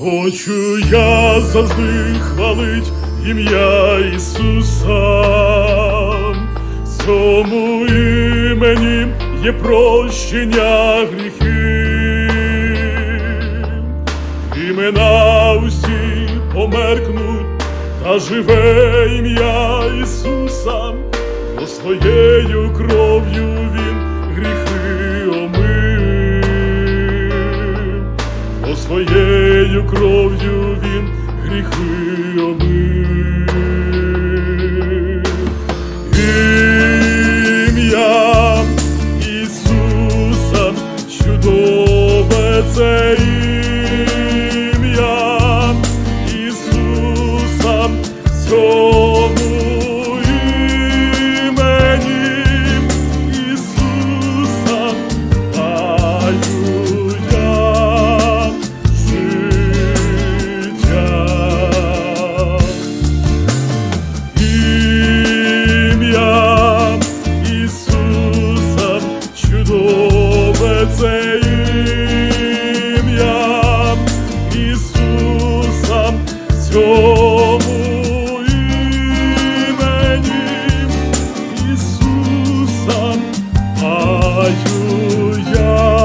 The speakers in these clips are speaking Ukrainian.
Хочу я завжди хвалить ім'я Ісуса, цьому імені є прощення гріхів. Імена усі померкнуть, та живе ім'я Ісуса, бо своєю кров'ю Він кров'ю Він гріхи омив. Ісуса цьому Ісуса даю я.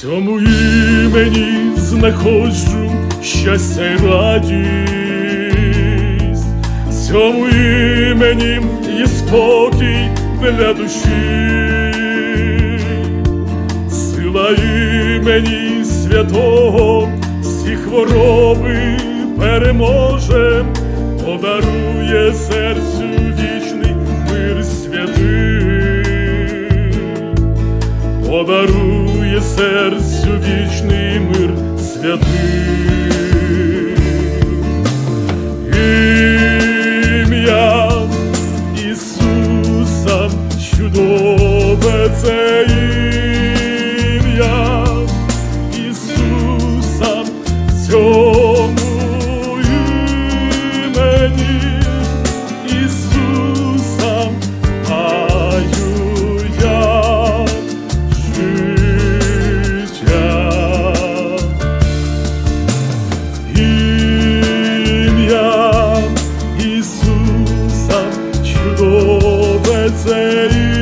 Цьому імені знаходжу щастя й радість, цьому імені є спокій для душі, сила імені святого всі хвороби переможе, подарує серцю вічний мир святий. Подарує серцю вічний мир святий. you.